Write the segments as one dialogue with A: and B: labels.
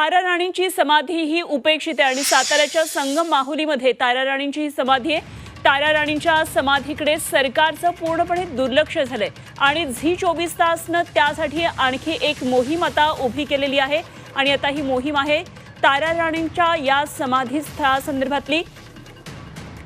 A: तारा राणींची समाधी ही उपेक्षित आहे आणि साताऱ्याच्या संगम माहुलीमध्ये तारा राणींची ही समाधी आहे. तारा राणींच्या समाधीकडे सरकारचं पूर्णपणे दुर्लक्ष झालंय. आणि झी चोवीस तासनं त्यासाठी आणखी एक मोहीम आता उभी केलेली आहे. आणि आता ही मोहीम आहे तारा राणींच्या या समाधी स्थळासंदर्भातली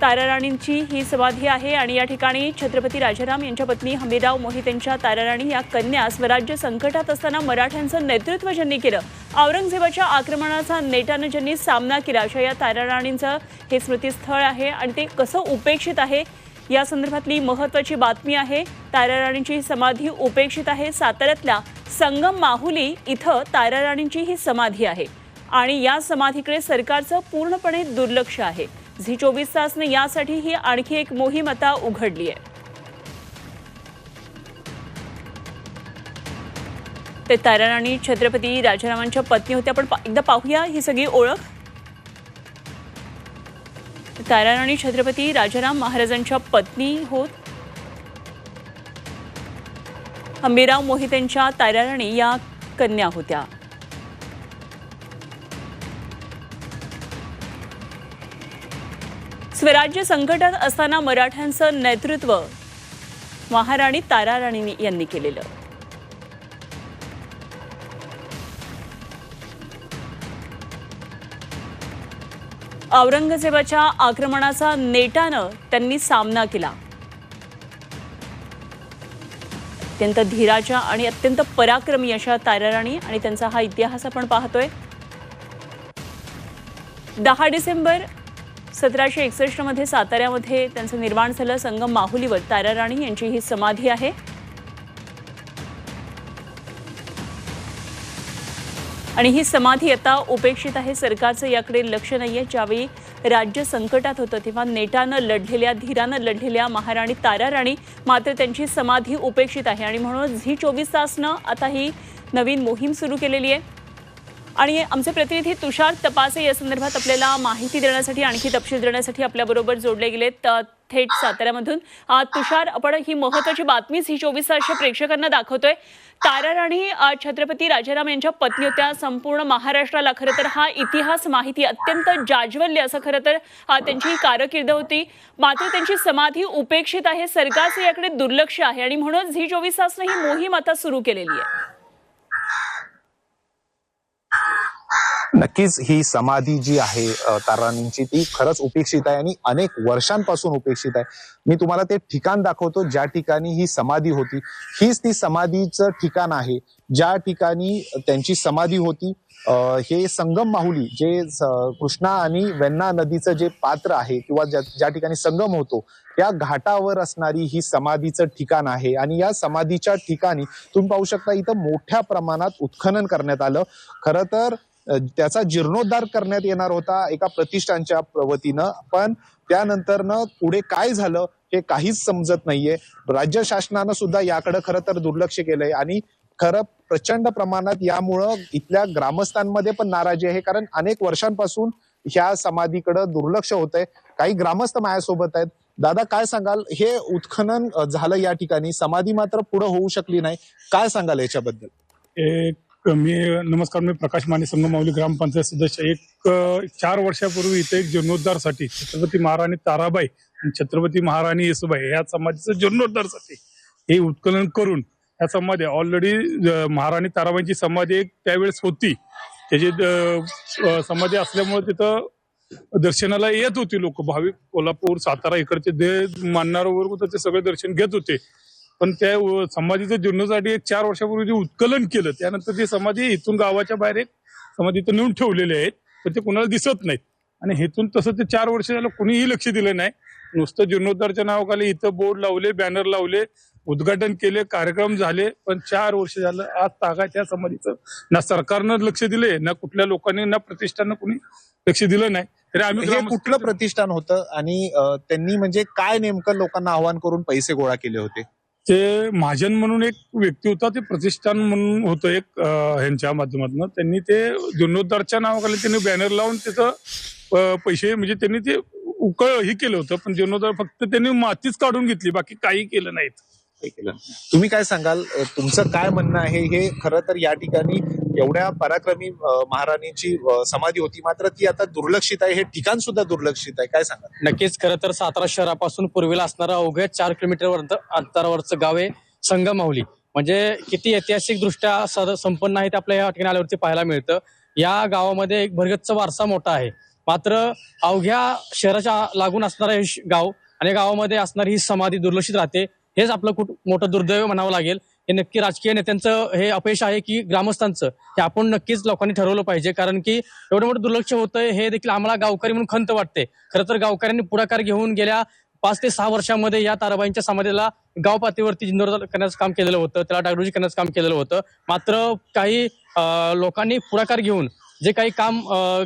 A: तारा राणींची ही समाधी आहे आणि या ठिकाणी छत्रपती राजाराम यांच्या पत्नी हमीराव मोहितेंच्या तारा राणी या कन्या स्वराज्य संकटात असताना मराठ्यांचं नेतृत्व ज्यांनी केलं औरंगजेबाच्या आक्रमणाचा नेटानं ज्यांनी सामना केला अशा या ताराराणींचं हे स्मृतीस्थळ आहे आणि ते कसं उपेक्षित आहे या संदर्भातली महत्वाची बातमी आहे. ताराराणींची ही समाधी उपेक्षित आहे. साताऱ्यातल्या संगम माहुली इथं ताराराणींची ही समाधी आहे आणि या समाधीकडे सरकारचं पूर्णपणे दुर्लक्ष आहे. झी चोवीस तासने यासाठी ही आणखी एक मोहीम आता उघडली आहे. ते तारा छत्रपती राजारामांच्या पत्नी होत्या पण एकदा पाहूया ही सगळी ओळख. तारा छत्रपती राजाराम महाराजांच्या पत्नी होत. अंबीराव मोहितेंच्या ताराराणी या कन्या होत्या. स्वराज्य संकटात असताना मराठ्यांचं नेतृत्व महाराणी ताराराणी यांनी केलेलं. औरंगजेबाच्या आक्रमणाचा नेटानं त्यांनी सामना केला. अत्यंत धीराच्या आणि अत्यंत पराक्रमी अशा ताराराणी आणि त्यांचा हा इतिहास आपण पाहतोय. दहा डिसेंबर सतराशे एकसष्टमध्ये साताऱ्यामध्ये त्यांचं निर्माण झालं संगम माहुलीवर. ताराराणी यांची ही समाधी आहे. आणि ही समाधी आता उपेक्षित आहे. सरकारचं याकडे लक्ष नाही आहे ज्यावेळी राज्य संकटात होतं तेव्हा नेटानं लढलेल्या धीरानं लढलेल्या महाराणी तारा राणी मात्र त्यांची समाधी उपेक्षित आहे. आणि म्हणून झी चोवीस तासनं आता ही नवीन मोहीम सुरू केलेली आहे. आणि आमचे प्रतिनिधी तुषार तपासे या संदर्भात आपल्याला माहिती देण्यासाठी आणखी तपशील देण्यासाठी आपल्याबरोबर जोडले गेलेत. थेट साताऱ्यामधून. तुषार आपण ही महत्वाची बातमीच ही चोवीस तासच्या प्रेक्षकांना दाखवतोय. तारा राणी छत्रपती राजाराम यांच्या पत्नी होत्या. संपूर्ण महाराष्ट्राला खरं तर हा इतिहास माहिती अत्यंत जाज्वल्य असं खरं तर त्यांची ही कारकीर्द होती. मात्र त्यांची समाधी उपेक्षित आहे. सरकारचं याकडे दुर्लक्ष आहे आणि म्हणून झी चोवीस तासनं ही मोहीम आता सुरू केलेली आहे.
B: नक्कीच ही समाधी जी आहे ताराणींची ती खरंच उपेक्षित आहे आणि अनेक वर्षांपासून उपेक्षित आहे. मी तुम्हाला ते ठिकाण दाखवतो ज्या ठिकाणी ही समाधी होती. हीच ती समाधीचं ठिकाण आहे. ज्या ठिकाणी त्यांची समाधी होती हे संगम माहुली जे कृष्णा आणि वेण्णा नदीचं जे पात्र आहे किंवा ज्या ज्या ठिकाणी संगम होतो त्या घाटावर असणारी ही समाधीचं ठिकाण आहे. आणि या समाधीच्या ठिकाणी तुम्ही पाहू शकता इथं मोठ्या प्रमाणात उत्खनन करण्यात आलं. खरं तर त्याचा जीर्णोद्धार करण्यात येणार होता एका प्रतिष्ठानच्या वतीनं. पण त्यानंतरनं पुढे काय झालं हे काहीच समजत नाहीये. राज्य शासनानं सुद्धा याकडे खरं तर दुर्लक्ष केलंय आणि खरं प्रचंड प्रमाणात यामुळं इथल्या ग्रामस्थांमध्ये पण नाराजी आहे. कारण अनेक वर्षांपासून ह्या समाधीकडे दुर्लक्ष होतंय. काही ग्रामस्थ माझ्यासोबत आहेत. दादा काय सांगाल? हे उत्खनन झालं या ठिकाणी. समाधी मात्र पुढे होऊ शकली नाही. काय सांगाल याच्याबद्दल?
C: एक मी नमस्कार मी प्रकाश माने संगमावली ग्रामपंचायत सदस्य. एक चार वर्षापूर्वी इथे एक जीर्णोद्धारसाठी छत्रपती महाराणी ताराबाई आणि छत्रपती महाराणी येसुबाई या समाधीचं जीर्णोद्धारसाठी हे उत्खनन करून या समाधी ऑलरेडी महाराणी ताराबाईंची समाधी एक त्यावेळेस होती. त्याची समाधी असल्यामुळे तिथं दर्शनाला येत होती लोक. भाविक कोल्हापूर सातारा इकडचे दे मानणार वर्ग ते सगळे दर्शन घेत होते. पण त्या समाधीचं जीर्णोसाठी एक चार वर्षापूर्वी जे उत्कलन केलं त्यानंतर ती समाधी इथून गावाच्या बाहेर एक समाधी इथं नेऊन ठेवलेली आहेत पण ते कोणाला दिसत नाहीत. आणि हेतून तसं ते चार वर्ष झालं कोणीही लक्ष दिलं नाही. नुसतं जीर्णोद्धारच्या नावाखाली इथं बोर्ड लावले बॅनर लावले उद्घाटन केले कार्यक्रम झाले पण चार वर्ष झालं आज तागा त्या समाधीचं ना सरकारनं लक्ष दिले ना कुठल्या लोकांनी ना प्रतिष्ठानं कोणी लक्ष दिलं नाही. तरी आम्ही
B: कुठलं प्रतिष्ठान होतं आणि त्यांनी म्हणजे काय नेमकं लोकांना आव्हान करून पैसे गोळा केले होते?
C: ते महाजन म्हणून एक व्यक्ती होता ते प्रतिष्ठान म्हणून होतं एक ह्यांच्या माध्यमातून. त्यांनी ते जीर्णोद्धारच्या नावाखाली त्यांनी बॅनर लावून त्याचं पैसे म्हणजे त्यांनी ते उकळ हे केलं होतं पण जीर्णोद्धार फक्त त्यांनी मातीच काढून घेतली बाकी काही केलं नाहीत.
B: व्यक्त केलं. तुम्ही काय सांगाल? तुमचं काय म्हणणं आहे? हे खरं तर या ठिकाणी एवढ्या पराक्रमी महाराणीची समाधी होती. मात्र ती आता दुर्लक्षित आहे. हे ठिकाण सुद्धा दुर्लक्षित आहे. काय सांगा
D: नक्कीच. खरं तर सातारा शहरापासून पूर्वेला असणारा अवघ्या चार किलोमीटर अंतरावरचं गाव आहे संगमाहुली म्हणजे किती ऐतिहासिक दृष्ट्या संपन्न आहे ते आपल्या या ठिकाणी आल्यावरती पाहायला मिळतं. या गावामध्ये एक भरगतचा वारसा मोठा आहे. मात्र अवघ्या शहराच्या लागून असणारं हे गाव आणि गावामध्ये असणारी ही समाधी दुर्लक्षित राहते. हेच आपलं खूप मोठं दुर्दैव म्हणावं लागेल. हे नक्की राजकीय नेत्यांचं हे अपयश आहे की ग्रामस्थांचं? हे आपण नक्कीच लोकांनी ठरवलं पाहिजे. कारण की एवढं मोठं दुर्लक्ष होतंय हे देखील आम्हाला गावकरी म्हणून खंत वाटते. खरं तर गावकऱ्यांनी पुढाकार घेऊन गेल्या पाच ते सहा वर्षामध्ये या ताराबाईंच्या समाधीला गाव पातळीवरती जिंदोर करण्याचं काम केलेलं होतं त्याला डागडुजी करण्याचं काम केलेलं होतं. मात्र काही लोकांनी पुढाकार घेऊन जे काही काम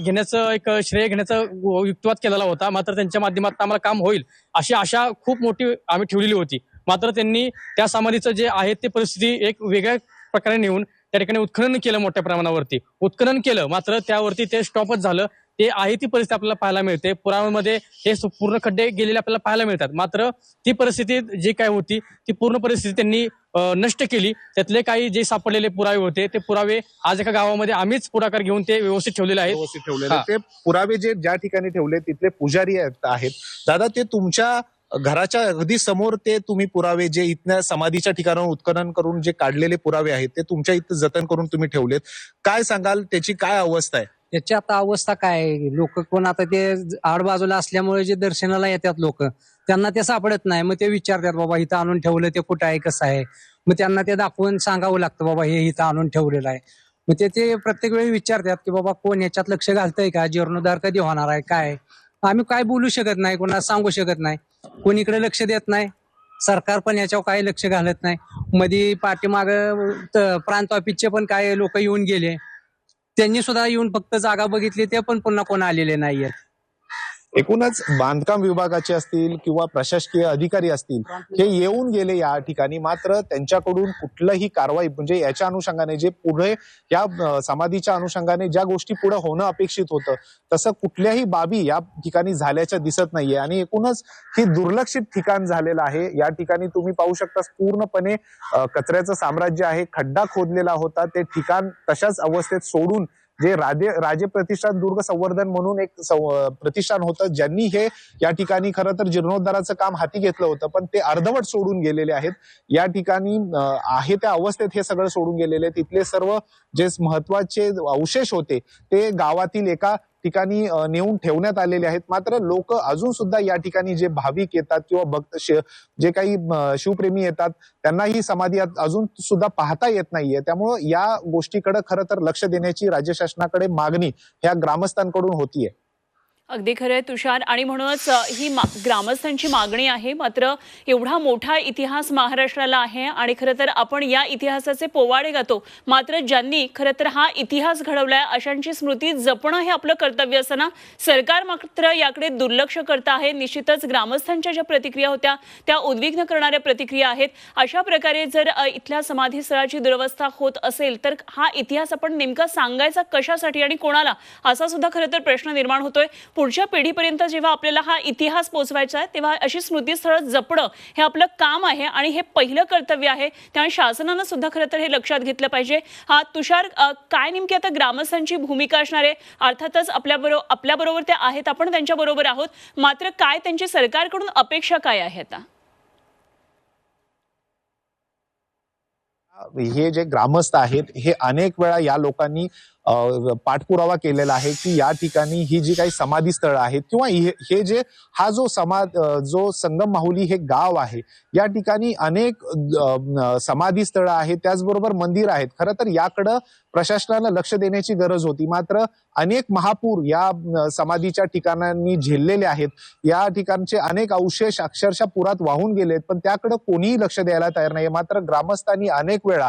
D: घेण्याचं एक श्रेय घेण्याचा युक्तिवाद केलेला होता. मात्र त्यांच्या माध्यमातून आम्हाला काम होईल अशी आशा खूप मोठी आम्ही ठेवलेली होती. मात्र त्यांनी त्या समाधीचं जे आहे ते परिस्थिती एक वेगळ्या प्रकारे नेऊन त्या ठिकाणी उत्खनन केलं मोठ्या प्रमाणावरती. उत्खनन केलं मात्र त्यावरती ते स्टॉपच झालं. ते आहे ती परिस्थिती आपल्याला पाहायला मिळते. पुराव्यामध्ये हे पूर्ण खड्डे गेलेले आपल्याला पाहायला मिळतात. मात्र ती परिस्थिती जी काय होती ती पूर्ण परिस्थिती त्यांनी नष्ट केली. त्यातले काही जे सापडलेले पुरावे होते ते पुरावे आज एका गावामध्ये आम्हीच पुढाकार घेऊन ते व्यवस्थित ठेवलेले आहेत.
B: व्यवस्थित ठेवलेले. ते पुरावे जे ज्या ठिकाणी ठेवले तिथले पुजारी आहेत. दादा ते तुमच्या घराच्या अगदी समोर ते तुम्ही पुरावे जे इथल्या समाधीच्या ठिकाणाहून उत्खनन करून जे काढलेले पुरावे आहेत ते तुमच्या इथं जतन करून तुम्ही ठेवलेत. काय सांगाल? त्याची काय अवस्था आहे?
E: त्याची आता अवस्था काय लोक कोण आता ते आडबाजूला असल्यामुळे जे दर्शनाला येतात लोक त्यांना ते सापडत नाही. मग ते विचारतात बाबा इथं आणून ठेवलं ते कुठं आहे? कसं आहे? मग त्यांना ते दाखवून सांगावं लागतं बाबा हे इथं आणून ठेवलेलं आहे. मग ते ते प्रत्येक वेळी विचारतात की बाबा कोण याच्यात लक्ष घालतंय का? जीर्णोद्धार कधी होणार आहे? काय आम्ही काय बोलू शकत नाही कोणाला सांगू शकत नाही. कोणीकडे लक्ष देत नाही. सरकार पण याच्यावर काही लक्ष घालत नाही. मध्ये पाठीमाग प्रांत ऑफिसचे पण काय लोक येऊन गेले. त्यांनी सुद्धा येऊन फक्त जागा बघितली ते पण पुन्हा कोण आलेले नाहीयेत.
B: एकूणच बांधकाम विभागाचे असतील किंवा प्रशासकीय अधिकारी असतील हे येऊन गेले या ठिकाणी. मात्र त्यांच्याकडून कुठलंही कारवाई म्हणजे याच्या अनुषंगाने जे पुढे या समाधीच्या अनुषंगाने ज्या गोष्टी पुढे होणं अपेक्षित होतं तसं कुठल्याही बाबी या ठिकाणी झाल्याच्या दिसत नाहीये. आणि एकूणच ही दुर्लक्षित ठिकाण झालेलं आहे. या ठिकाणी तुम्ही पाहू शकता पूर्णपणे कचऱ्याचं साम्राज्य आहे. खड्डा खोदलेला होता. ते ठिकाण तशाच अवस्थेत सोडून जे राजे राजे प्रतिष्ठान दुर्ग संवर्धन म्हणून एक सं- प्रतिष्ठान होतं ज्यांनी हे या ठिकाणी खरं तर जीर्णोद्धाराचं काम हाती घेतलं होतं पण ते अर्धवट सोडून गेलेले आहेत या ठिकाणी आहे त्या अवस्थेत हे सगळं सोडून गेलेले आहेत. तिथले सर्व जे महत्त्वाचे अवशेष होते ते गावातील एका ठिकाणी नेऊन ठेवण्यात आलेले आहेत. मात्र लोक अजून सुद्धा या ठिकाणी जे भाविक येतात किंवा भक्त जे काही शिवप्रेमी येतात त्यांना ही समाधी अजून सुद्धा पाहता येत नाहीये. त्यामुळं या गोष्टीकडे खरं तर लक्ष देण्याची राज्य शासनाकडे मागणी ह्या ग्रामस्थांकडून होतीये.
A: अगदी खरं आहे तुषार. आणि म्हणूनच ही मा ग्रामस्थांची मागणी आहे. मात्र एवढा मोठा इतिहास महाराष्ट्राला आहे आणि खरं तर आपण या इतिहासाचे पोवाडे गातो. मात्र ज्यांनी खरं तर हा इतिहास घडवलाय अशांची स्मृती जपणं हे आपलं कर्तव्य असताना सरकार मात्र याकडे दुर्लक्ष करत आहे. निश्चितच ग्रामस्थांच्या ज्या प्रतिक्रिया होत्या त्या उद्विग्न करणाऱ्या प्रतिक्रिया आहेत. अशा प्रकारे जर इथल्या समाधीस्थळाची दुरवस्था होत असेल तर हा इतिहास आपण नेमका सांगायचा कशासाठी आणि कोणाला? असा सुद्धा खरं तर प्रश्न निर्माण होतोय. पुढच्या पिढीपर्यंत जेव्हा आपल्याला हा इतिहास पोचवायचा आहे तेव्हा अशी स्मृतीस्थळं जपणं हे आपलं काम आहे आणि हे पहिलं कर्तव्य आहे. त्यामुळे शासनानं सुद्धा खरं तर हे लक्षात घेतलं पाहिजे. हा तुषार काय नेमकी आता ग्रामस्थांची भूमिका असणार आहे? अर्थातच आपल्याबरोबर आपल्याबरोबर ते आहेत आपण त्यांच्याबरोबर आहोत. मात्र काय त्यांची सरकारकडून अपेक्षा काय आहे आता?
B: हे जे ग्रामस्थ आहेत हे अनेक वेळा या लोकांनी पाठपुरावा केलेला आहे की या ठिकाणी ही जी काही समाधी स्थळ आहेत किंवा हे हे जे हा जो समाज जो संगम माहुली हे गाव आहे या ठिकाणी अनेक समाधी स्थळं आहेत त्याचबरोबर मंदिर आहेत. खरं तर याकडं प्रशासनाला लक्ष देण्याची गरज होती. मात्र अनेक महापूर या समाधीच्या ठिकाणांनी झेललेले आहेत. या ठिकाणचे अनेक अवशेष अक्षरशः पुरात वाहून गेलेत पण त्याकडे कोणीही लक्ष द्यायला तयार नाही मात्र ग्रामस्थांनी अनेक वेळा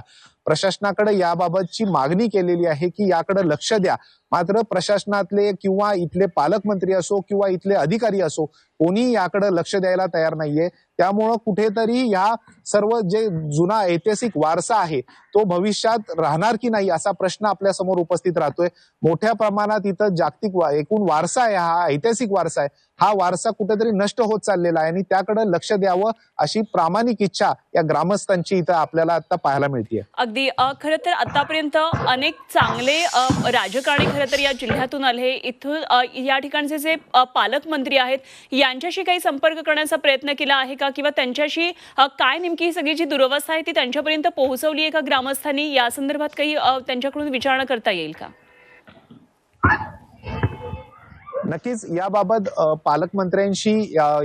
B: प्रशासनाकडे याबाबतची मागणी केलेली आहे की याकडे लक्ष द्या. मात्र प्रशासनातले किंवा इथले पालकमंत्री असो किंवा इथले अधिकारी असो कोणी याकडे लक्ष द्यायला तयार नाहीये. त्यामुळं कुठेतरी या सर्व जे जुना ऐतिहासिक वारसा आहे तो भविष्यात राहणार की नाही असा प्रश्न आपल्यासमोर उपस्थित राहतोय. मोठ्या प्रमाणात इथं जागतिक वा- एकूण वारसा आहे हा ऐतिहासिक वारसा आहे. हा वारसा कुठेतरी नष्ट होत चाललेला आहे आणि त्याकडे लक्ष द्यावं अशी प्रामाणिक इच्छा या ग्रामस्थांची इथं आपल्याला आता पाहायला मिळते
A: अगदी खरं तर आतापर्यंत अनेक चांगले राजकारणी खरं तर या जिल्ह्यातून आले. इथून या ठिकाणचे जे पालकमंत्री आहेत यांच्याशी काही संपर्क करण्याचा प्रयत्न केला आहे का? किंवा त्यांच्याशी काय नेमकी ही सगळी जी दुरवस्था आहे ती त्यांच्यापर्यंत पोहोचवली आहे का ग्रामस्थांनी? या संदर्भात काही त्यांच्याकडून विचारणा करता येईल का?
B: नक्कीच याबाबत पालकमंत्र्यांशी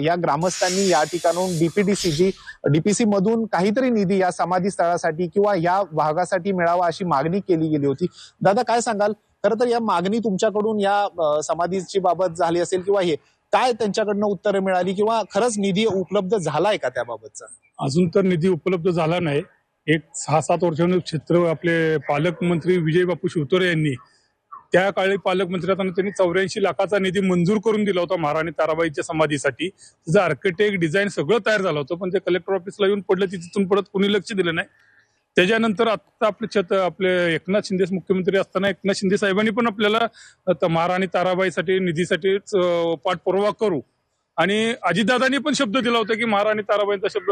B: या ग्रामस्थांनी या ठिकाणून डीपीडीसी जी डीपीसी मधून काहीतरी निधी या समाधी स्थळासाठी किंवा या भागासाठी मिळावा अशी मागणी केली गेली होती. दादा काय सांगाल? खरं तर या मागणी तुमच्याकडून या समाधीची बाबत झाली असेल किंवा हे काय त्यांच्याकडनं उत्तरं मिळाली किंवा खरंच निधी उपलब्ध झालाय का त्याबाबतचा?
C: अजून तर निधी उपलब्ध झाला नाही. एक सहा सात वर्षांनी क्षेत्र आपले पालकमंत्री विजय बापू शिवतोरे यांनी त्या काळी पालकमंत्री असताना त्यांनी चौऱ्याऐंशी लाखाचा निधी मंजूर करून दिला होता महाराणी ताराबाईच्या समाधीसाठी. त्याचं आर्किटेक्ट डिझाईन सगळं तयार झालं होतं पण ते कलेक्टर ऑफिसला येऊन पडलं तिथून परत कोणी लक्ष दिलं नाही. त्याच्यानंतर आता आपले छत आपले एकनाथ शिंदे मुख्यमंत्री असताना एकनाथ शिंदे साहेबांनी पण आपल्याला महाराणी ताराबाईसाठी निधीसाठी पाठपुरावा करू. आणि अजितदादांनी पण शब्द दिला होता की महाराणी ताराबाईंचा शब्द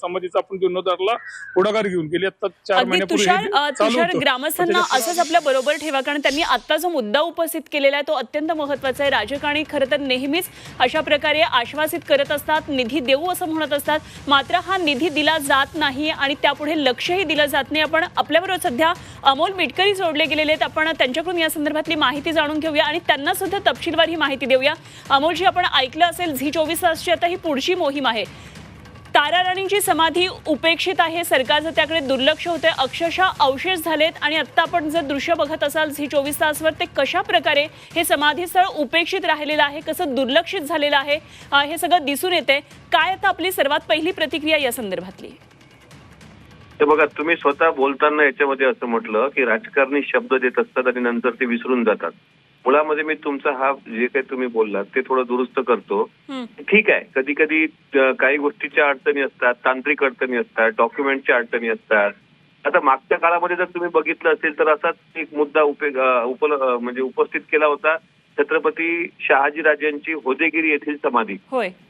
C: समाधीचा आपण जीर्णोद्धारला पुढाकार घेऊन गेली. आता चार महिन्यापूर्वी.
A: ग्रामस्थांना असंच आपल्या बरोबर ठेवा कारण त्यांनी आता जो मुद्दा उपस्थित केलेला आहे तो अत्यंत महत्त्वाचा आहे. राजकारणी खरं तर नेहमीच अशा प्रकारे आश्वासित करत असतात निधी देऊ असं म्हणत असतात. मात्र हा निधी दिला जात नाही आणि त्यापुढे लक्षही दिलं जात नाही. आपण आपल्याबरोबर सध्या अमोल मिटकरी जोडले गेलेले आहेत. आपण त्यांच्याकडून या संदर्भातली माहिती जाणून घेऊया आणि त्यांना सुद्धा तपशीलवार ही माहिती देऊया. अमोलजी आपण ऐकलं असेल ही चोवीस तासची आता ही पुढची मोहीम आहे. तारा राणींची समाधी उपेक्षित आहे. सरकारचं त्याकडे दुर्लक्ष होतंय अक्षरशः अवशेष झालेत आणि आत्ता आपण जर दृश्य बघत असाल झी चोवीस तासवर ते कशा प्रकारे हे समाधीस्थळ उपेक्षित राहिलेलं आहे कसं दुर्लक्षित झालेलं आहे हे सगळं दिसून येते काय आता आपली सर्वात पहिली प्रतिक्रिया या संदर्भातली?
F: तर बघा तुम्ही स्वतः बोलताना याच्यामध्ये असं म्हटलं की राजकारणी शब्द देत असतात आणि नंतर ते विसरून जातात. मुळामध्ये मी तुमचा हा जे काही तुम्ही बोललात ते थोडं दुरुस्त करतो. ठीक आहे. कधी कधी काही गोष्टीच्या अडचणी असतात तांत्रिक अडचणी असतात डॉक्युमेंटच्या अडचणी असतात. आता मागच्या काळामध्ये जर तुम्ही बघितलं असेल तर असाच एक मुद्दा उपे अं, उपल अं, म्हणजे उपस्थित केला होता. छत्रपती शहाजीराजांची होदेगिरी येथील समाधी.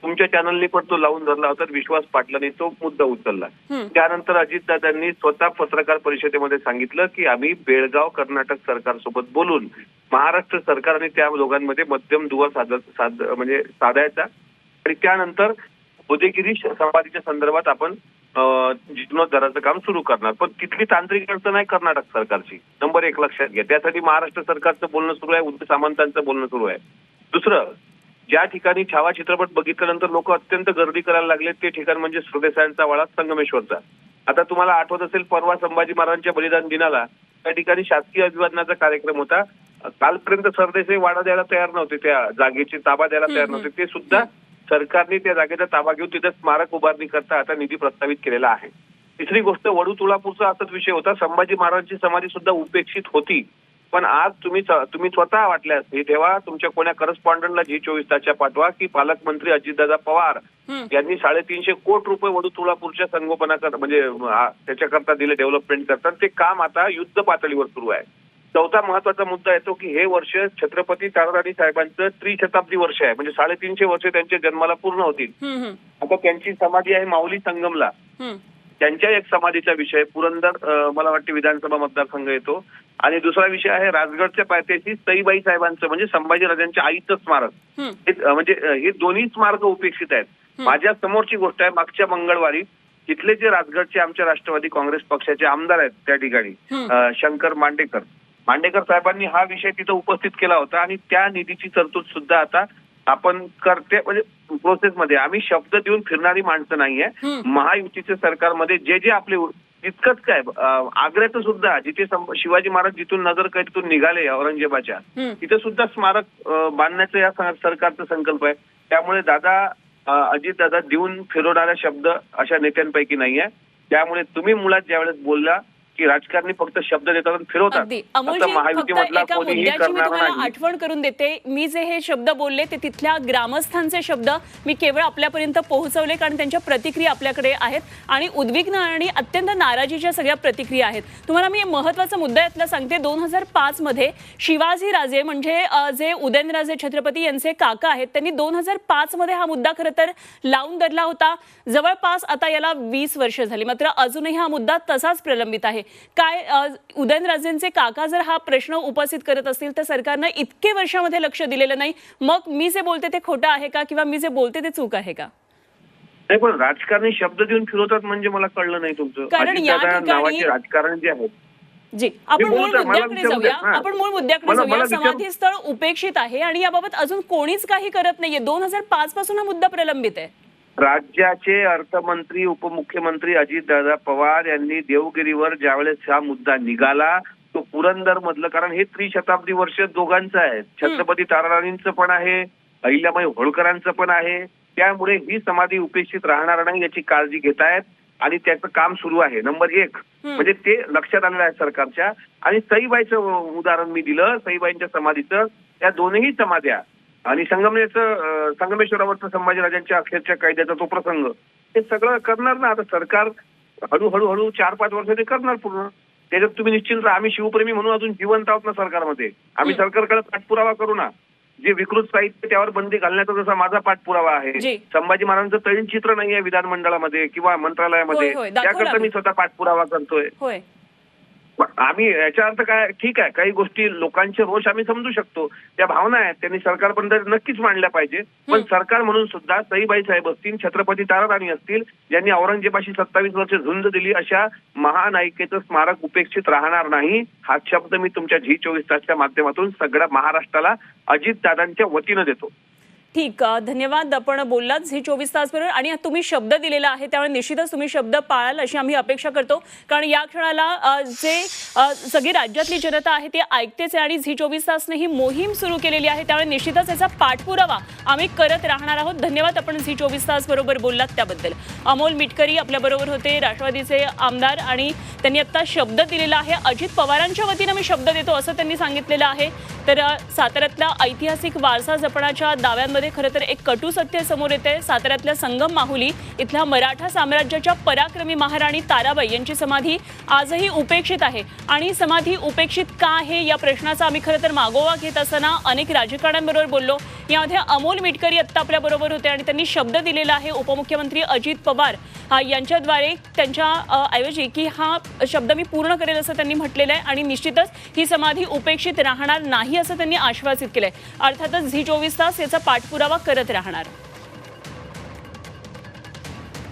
F: तुमच्या चॅनलने पण तो लावून धरला होता विश्वास पाटलांनी तो मुद्दा उचलला. त्यानंतर अजितदादांनी स्वतः पत्रकार परिषदेमध्ये सांगितलं की आम्ही बेळगाव कर्नाटक सरकारसोबत बोलून महाराष्ट्र सरकार आणि त्या दोघांमध्ये मध्यम दुवा साध म्हणजे साधायचा. आणि त्यानंतर उदयगिरी समाधीच्या संदर्भात आपण जीर्णोद्धाराचं काम सुरू करणार. पण तिथली तांत्रिक अडचण आहे कर्नाटक सरकारची. नंबर एक लक्षात घ्या. त्यासाठी महाराष्ट्र सरकारचं बोलणं सुरू आहे उद्धव सामंतांचं बोलणं सुरू आहे. दुसरं ज्या ठिकाणी छावा चित्रपट बघितल्यानंतर लोक अत्यंत गर्दी करायला लागले ते ठिकाण म्हणजे सरदेसायांचा वाडा संगमेश्वरचा. आता तुम्हाला आठवत असेल परवा संभाजी महाराजांच्या बलिदान दिनाला त्या ठिकाणी शासकीय अभिवादनाचा कार्यक्रम होता. कालपर्यंत सरदेसाई वाडा द्यायला तयार नव्हते त्या जागेची ताबा द्यायला तयार नव्हते. ते सुद्धा सरकारने त्या जागेचा ताबा घेऊन तिथे स्मारक उभारणी करता आता निधी प्रस्तावित केलेला आहे. तिसरी गोष्ट वडू तुळापूरचा असाच विषय होता. संभाजी महाराजांची समाधी सुद्धा उपेक्षित होती. पण आज तुम्ही तुम्ही स्वतः वाटल्यास हे ठेवा तुमच्या कोण्या करस्पॉन्डंटला जी चोवीस तासच्या पाठवा की पालकमंत्री अजितदादा पवार. यांनी साडेतीनशे कोटी रुपये वडू तुळापूरच्या संगोपनाकर म्हणजे त्याच्याकरता दिले डेव्हलपमेंट करता. ते काम आता युद्ध पातळीवर सुरू आहे. चौथा महत्त्वाचा मुद्दा येतो की हे वर्ष छत्रपती ताराराणी साहेबांचं त्रिशताब्दी वर्ष आहे. म्हणजे साडेतीनशे वर्ष त्यांच्या जन्माला पूर्ण होतील. आता त्यांची समाधी आहे माऊली संगमला. त्यांच्या एक समाधीचा विषय पुरंदर मला वाटते विधानसभा मतदारसंघ येतो. आणि दुसरा विषय आहे राजगडच्या पायथ्याशी सईबाई साहेबांचं म्हणजे संभाजीराजांच्या आईचं स्मारक.
A: हं.
F: म्हणजे हे दोन्ही स्मारक उपेक्षित आहेत. माझ्या समोरची गोष्ट आहे मागच्या मंगळवारी तिथले जे राजगडचे आमच्या राष्ट्रवादी काँग्रेस पक्षाचे आमदार आहेत त्या ठिकाणी शंकर मांडेकर. मांडेकर साहेबांनी हा विषय तिथं उपस्थित केला होता आणि त्या निधीची तरतूद सुद्धा आता आपण करते म्हणजे प्रोसेसमध्ये आम्ही शब्द देऊन फिरणारी माणसं नाहीये. महायुतीच्या सरकारमध्ये जे जे आपले इतकंच काय आग्र्याचं सुद्धा जिथे शिवाजी महाराज जिथून नगरकैदीतून निघाले औरंगजेबाच्या. तिथे सुद्धा स्मारक बांधण्याचं या सरकारचा संकल्प आहे त्यामुळे दादा अजित दादा देऊन फिरवणारा शब्द अशा नेत्यांपैकी नाहीये त्यामुळे तुम्ही मुळात ज्यावेळेस बोलला की राजकारणी फक्त शब्द देतात आणि फिरवतात.
A: आठवण करून देते. मी जे हे शब्द बोलले ते तिथल्या ग्रामस्थांचे शब्द मी केवळ आपल्यापर्यंत पोहोचवले कारण त्यांच्या प्रतिक्रिया आपल्याकडे आहेत. आणि उद्विग्न आणि अत्यंत नाराजीच्या सगळ्या प्रतिक्रिया आहेत. तुम्हाला मी महत्त्वाचा मुद्दा यातला सांगते. दोन हजार पाच मध्ये शिवाजी राजे म्हणजे जे उदयनराजे छत्रपती यांचे काका आहेत त्यांनी दोन हजार पाच मध्ये हा मुद्दा खरं तर लावून धरला होता. जवळपास आता याला वीस वर्ष झाली. मात्र अजूनही हा मुद्दा तसाच प्रलंबित आहे. काय उदयनराजेंचे काका जर हा प्रश्न उपस्थित करत असतील तर सरकारनं इतके वर्षामध्ये लक्ष दिलेलं नाही. मग मी जे बोलते ते खोटं आहे का किंवा मी जे बोलते ते चूक आहे का?
F: नाही पण राजकारणी शब्द देऊन फिरवतात म्हणजे मला कळलं नाही तुमचं.
A: कारण या ठिकाणी-
F: राजकारण जे आहेत
A: जी आपण मूळ मुद्द्याकडे जाऊया. आपण मूळ मुद्द्याकडे जाऊया. समाधी स्थळ उपेक्षित आहे आणि याबाबत अजून कोणीच काही करत नाहीये. दोन हजार पाच पासून हा मुद्दा प्रलंबित आहे.
F: राज्याचे अर्थमंत्री उपमुख्यमंत्री अजितदादा पवार यांनी देवगिरीवर ज्यावेळेस हा मुद्दा निघाला तो पुरंदर मधलं कारण हे त्रिशताब्दी वर्ष दोघांचं आहे. छत्रपती ताराराणींचं पण आहे अहिल्याबाई होळकरांचं पण आहे. त्यामुळे ही समाधी उपेक्षित राहणार नाही याची काळजी घेतायत आणि त्याचं काम सुरू आहे. नंबर एक. म्हणजे ते लक्षात आलेलं आहे सरकारच्या. आणि सईबाईचं उदाहरण मी दिलं सईबाईंच्या समाधीचं. त्या दोनही समाध्या आणि संगमनेरचं संगमेश्वरावरचं संभाजीराजांच्या अखेरच्या कायद्याचा तो प्रसंग हे सगळं करणार ना. आता सरकार हळूहळू हळू चार पाच वर्ष ते करणार पूर्ण. त्याच्यात तुम्ही निश्चिंत राहा. आम्ही शिवप्रेमी म्हणून अजून जिवंत आहोत ना सरकारमध्ये. आम्ही सरकारकडे पाठपुरावा करू ना. जे विकृत साहित्य त्यावर बंदी घालण्याचा जसा माझा पाठपुरावा आहे. संभाजी महाराजांचं तैलचित्र नाहीये विधानमंडळामध्ये किंवा मंत्रालयामध्ये. त्याकरता. मी स्वतः पाठपुरावा करतोय. आम्ही याचा अर्थ काय ठीक आहे काही गोष्टी लोकांचे रोष आम्ही समजू शकतो. त्या भावना आहेत त्यांनी सरकारपर्यंत नक्कीच मांडल्या पाहिजे. पण सरकार म्हणून सुद्धा सईबाई साहेब असतील छत्रपती ताराराणी असतील ज्यांनी औरंगजेबाशी सत्तावीस वर्ष झुंज दिली अशा महानायिकेचं स्मारक उपेक्षित राहणार नाही हा शब्द मी तुमच्या झी चोवीस तासच्या माध्यमातून सगळ्या महाराष्ट्राला अजितदादांच्या वतीनं देतो.
A: ठीक धन्यवाद. आपण बोललात झी चोवीस तास बरोबर आणि तुम्ही शब्द दिलेला आहे त्यामुळे निश्चितच तुम्ही शब्द पाळाल अशी आम्ही अपेक्षा करतो. कारण या क्षणाला जे सगळी राज्यातली जनता आहे ती ऐकतेच आहे आणि झी चोवीस तासने ही मोहीम सुरू केलेली आहे. त्यामुळे निश्चितच याचा पाठपुरावा आम्ही करत राहणार आहोत. धन्यवाद. आपण झी चोवीस तास बरोबर बोललात त्याबद्दल. अमोल मिटकरी आपल्याबरोबर होते राष्ट्रवादीचे आमदार आणि त्यांनी आत्ता शब्द दिलेला आहे. अजित पवारांच्या वतीनं मी शब्द देतो असं त्यांनी सांगितलेलं आहे. तर साताऱ्यातला साताऱ्यातल्या ऐतिहासिक वारसा जपण्याच्या दाव्यांमध्ये खरं तर एक कटू सत्य समोर येते साताऱ्यातल्या संगम माहुली इथल्या मराठा साम्राज्याच्या पराक्रमी महाराणी ताराबाई यांची समाधी आजही उपेक्षित आहे. आणि समाधी उपेक्षित का आहे? या प्रश्नाचा आम्ही खरं तर मागोवा घेत असताना अनेक राजकारण्यांबरोबर बोललो. यामध्ये अमोल मिटकरी आत्ता आपल्याबरोबर होते आणि त्यांनी शब्द दिलेला आहे. उपमुख्यमंत्री अजित पवार हा यांच्याद्वारे त्यांच्या ऐवजी की हा शब्द मी पूर्ण करेल असं त्यांनी म्हटलेलं आहे. आणि निश्चितच ही समाधी उपेक्षित राहणार नाही. असं त्यांनी आश्वासित केलंय. अर्थातच झी चोवीस तास याचा पाठपुरावा करत राहणार.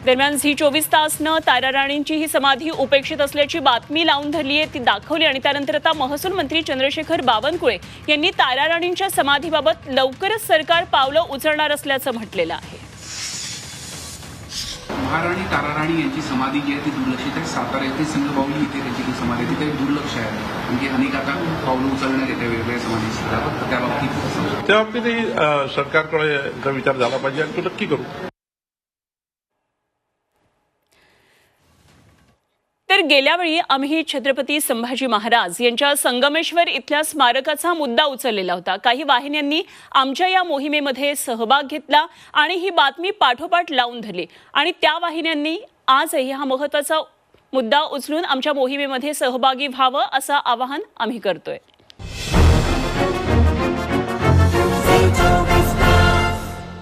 A: दरम्यान झी चोवीस तासनं तारा राणींची ही समाधी उपेक्षित असल्याची बातमी लावून धरली आहे ती दाखवली आणि त्यानंतर आता महसूल मंत्री चंद्रशेखर बावनकुळे यांनी तारा राणींच्या समाधीबाबत लवकरच सरकार पावलं उचलणार असल्याचं म्हटलेलं आहे.
G: महाराणी ताराराणी यांची समाधी जी आहे ती दुर्लक्षित आहे. सातारा येथे संघबाहुली इथे त्याची जी समाधी आहे तिथे दुर्लक्ष आहे. म्हणजे अनेक आता पावलं उचलण्यात येते वेगवेगळ्या समाधी त्या बाबतीत
H: त्या बाबतीतही सरकारकडे विचार झाला पाहिजे आणि तो नक्की करू.
A: तर गेल्यावेळी आम्ही छत्रपती संभाजी महाराज यांच्या संगमेश्वर इथल्या स्मारकाचा मुद्दा उचललेला होता. काही वाहिन्यांनी आमच्या या मोहिमेमध्ये सहभाग घेतला आणि ही बातमी पाठोपाठ लावून धरली. आणि त्या वाहिन्यांनी आजही हा महत्त्वाचा मुद्दा उचलून आमच्या मोहिमेमध्ये सहभागी व्हावं असं आवाहन आम्ही करतोय.